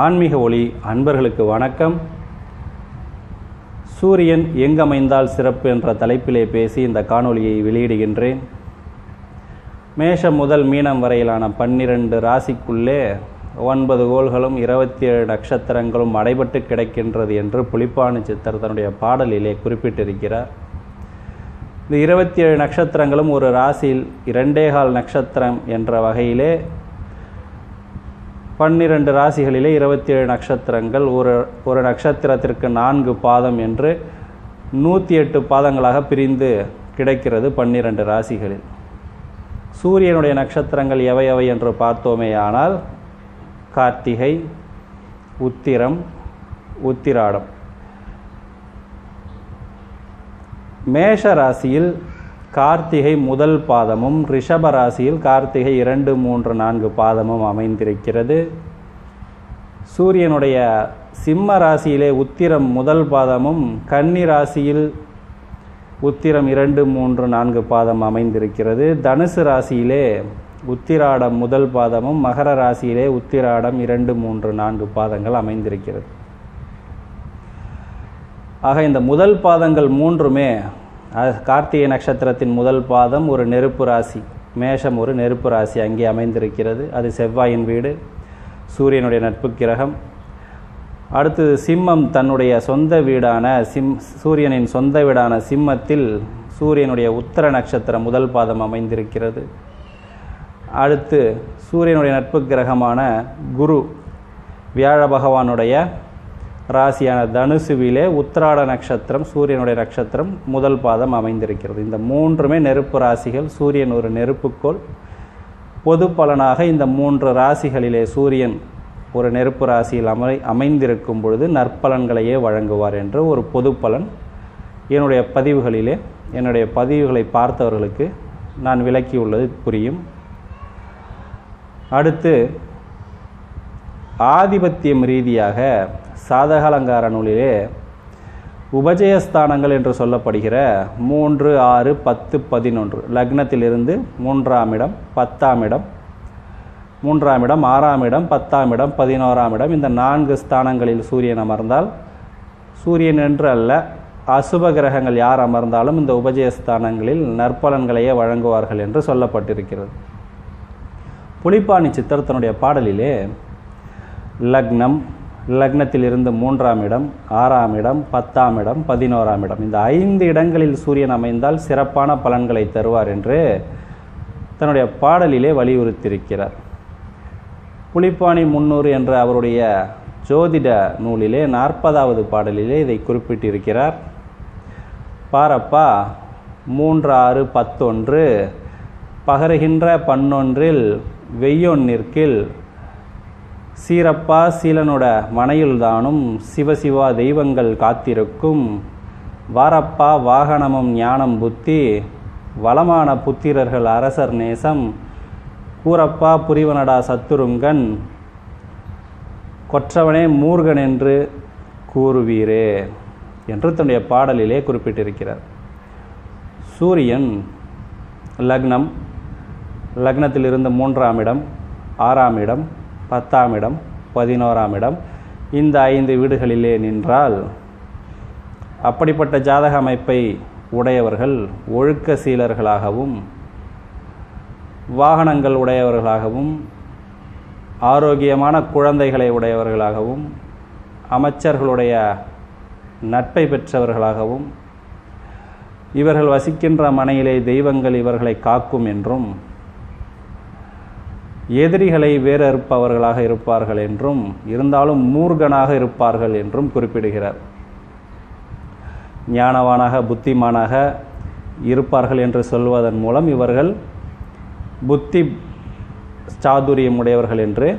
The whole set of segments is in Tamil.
ஆன்மீக ஒளி அன்பர்களுக்கு வணக்கம். சூரியன் எங்கமைந்தால் சிறப்பு என்ற தலைப்பிலே பேசி இந்த காணொளியை வெளியிடுகின்றேன். மேஷம் முதல் மீனம் வரையிலான பன்னிரண்டு ராசிக்குள்ளே ஒன்பது கோள்களும் இருபத்தி ஏழு நட்சத்திரங்களும் அடைபட்டு கிடக்கின்றது என்று புலிப்பாணி சித்தர் தன்னுடைய பாடலிலே குறிப்பிட்டிருக்கிறார். இந்த இருபத்தி ஏழு நட்சத்திரங்களும் ஒரு ராசியில் இரண்டேகால் நட்சத்திரம் என்ற வகையிலே பன்னிரண்டு ராசிகளிலே இருபத்தி ஏழு நட்சத்திரங்கள். ஒரு ஒரு நட்சத்திரத்திற்கு நான்கு பாதம் என்று நூற்றி எட்டு பாதங்களாக பிரிந்து கிடைக்கிறது பன்னிரண்டு ராசிகளில். சூரியனுடைய நட்சத்திரங்கள் எவை எவை என்று பார்த்தோமேயானால் கார்த்திகை உத்திரம் உத்திராடம். மேஷ ராசியில் கார்த்திகை முதல் பாதமும் ரிஷப ராசியில் கார்த்திகை இரண்டு மூன்று நான்கு பாதமும் அமைந்திருக்கிறது. சூரியனுடைய சிம்ம ராசியிலே உத்திரம் முதல் பாதமும் கன்னி ராசியில் உத்திரம் இரண்டு மூன்று நான்கு பாதம் அமைந்திருக்கிறது. தனுசு ராசியிலே உத்திராடம் முதல் பாதமும் மகர ராசியிலே உத்திராடம் இரண்டு மூன்று நான்கு பாதங்கள் அமைந்திருக்கிறது. ஆக இந்த முதல் பாதங்கள் மூன்றுமே கார்த்திகை நட்சத்திரத்தின் முதல் பாதம் ஒரு நெருப்பு ராசி. மேஷம் ஒரு நெருப்பு ராசி அங்கே அமைந்திருக்கிறது. அது செவ்வாயின் வீடு சூரியனுடைய நட்பு கிரகம். அடுத்தது சிம்மம் தன்னுடைய சொந்த வீடான சிம் சூரியனின் சொந்த வீடான சிம்மத்தில் சூரியனுடைய உத்தர நட்சத்திரம் முதல் பாதம் அமைந்திருக்கிறது. அடுத்து சூரியனுடைய நட்பு கிரகமான குரு வியாழ பகவானுடைய ராசியான தனுசுவிலே உத்திராட நட்சத்திரம் சூரியனுடைய நட்சத்திரம் முதல் பாதம் அமைந்திருக்கிறது. இந்த மூன்றுமே நெருப்பு ராசிகள் சூரியன் ஒரு நெருப்புக்கோள். பொது பலனாக இந்த மூன்று ராசிகளிலே சூரியன் ஒரு நெருப்பு ராசியில் அமை அமைந்திருக்கும் பொழுது நற்பலன்களையே வழங்குவார் என்று ஒரு பொது பலன். என்னுடைய பதிவுகளிலே என்னுடைய பதிவுகளை பார்த்தவர்களுக்கு நான் விளக்கியுள்ளது புரியும். அடுத்து ஆதிபத்தியம் ரீதியாக சாதகாலங்கார நூலிலே உபஜயஸ்தானங்கள் என்று சொல்லப்படுகிற மூன்று ஆறு பத்து பதினொன்று. லக்னத்திலிருந்து மூன்றாம் இடம் பத்தாம் இடம் மூன்றாம் இடம் ஆறாம் இடம் பத்தாம் இடம் பதினோராம் இடம். இந்த நான்கு ஸ்தானங்களில் சூரியன் அமர்ந்தால் சூரியன் என்று அல்ல அசுப கிரகங்கள் யார் அமர்ந்தாலும் இந்த உபஜயஸ்தானங்களில் நற்பலன்களையே வழங்குவார்கள் என்று சொல்லப்பட்டிருக்கிறது. புலிப்பாணி சித்திரத்தினுடைய பாடலிலே லக்னம் லக்னத்திலிருந்து மூன்றாம் இடம் ஆறாம் இடம் பத்தாம் இடம் பதினோராம் இடம். இந்த ஐந்து இடங்களில் சூரியன் அமைந்தால் சிறப்பான பலன்களை தருவார் என்று தன்னுடைய பாடலிலே வலியுறுத்தியிருக்கிறார். புலிப்பாணி முன்னூறு என்ற அவருடைய ஜோதிட நூலிலே நாற்பதாவது பாடலிலே இதை குறிப்பிட்டிருக்கிறார். பாரப்பா மூன்று ஆறு பத்தொன்று பகருகின்ற பன்னொன்றில் வெய்யொன்னிற்கில் சீரப்பா சீலனோட மனையில்தானும் சிவசிவா தெய்வங்கள் காத்திருக்கும். வாரப்பா வாகனமும் ஞானம் புத்தி வளமான புத்திரர்கள் அரசர் நேசம் கூரப்பா புரிவனடா சத்துருங்கன் கொற்றவனே மூர்கன் என்று கூறுவீரே என்று தன்னுடைய பாடலிலே குறிப்பிட்டிருக்கிறார். சூரியன் லக்னம் லக்னத்திலிருந்து மூன்றாம் இடம் ஆறாம் இடம் பத்தாம் இடம் பதினோராம் இடம். இந்த ஐந்து வீடுகளிலே நின்றால் அப்படிப்பட்ட ஜாதக அமைப்பை உடையவர்கள் ஒழுக்க சீலர்களாகவும் வாகனங்கள் உடையவர்களாகவும் ஆரோக்கியமான குழந்தைகளை உடையவர்களாகவும் அமைச்சர்களுடைய நட்பை பெற்றவர்களாகவும் இவர்கள் வசிக்கின்ற மனையிலே தெய்வங்கள் இவர்களை காக்கும் என்றும் எதிரிகளை வேறறுப்பவர்களாக இருப்பார்கள் என்றும் இருந்தாலும் மூர்கனாக இருப்பார்கள் என்றும் குறிப்பிடுகிறார். ஞானவானாக புத்திமானாக இருப்பார்கள் என்று சொல்வதன் மூலம் இவர்கள் புத்தி சாதுரியம் உடையவர்கள் என்று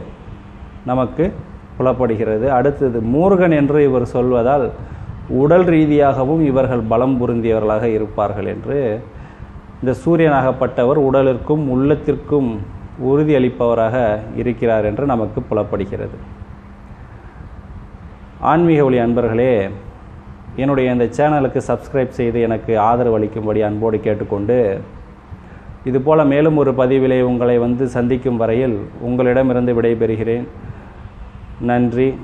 நமக்கு புலப்படுகிறது. அடுத்தது மூர்கன் என்று இவர் சொல்வதால் உடல் ரீதியாகவும் இவர்கள் பலம் பொருந்தியவர்களாக இருப்பார்கள் என்று இந்த சூரியனாகப்பட்டவர் உடலிற்கும் உள்ளத்திற்கும் உறுதியளிப்பவராக இருக்கிறார் என்று நமக்கு புலப்படுகிறது. ஆன்மீக ஒளி அன்பர்களே என்னுடைய இந்த சேனலுக்கு சப்ஸ்கிரைப் செய்து எனக்கு ஆதரவு அளிக்கும்படி அன்போடு கேட்டுக்கொண்டு இதுபோல் மேலும் ஒரு பதிவிலே உங்களை வந்து சந்திக்கும் வரையில் உங்களிடமிருந்து விடைபெறுகிறேன். நன்றி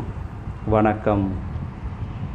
வணக்கம்.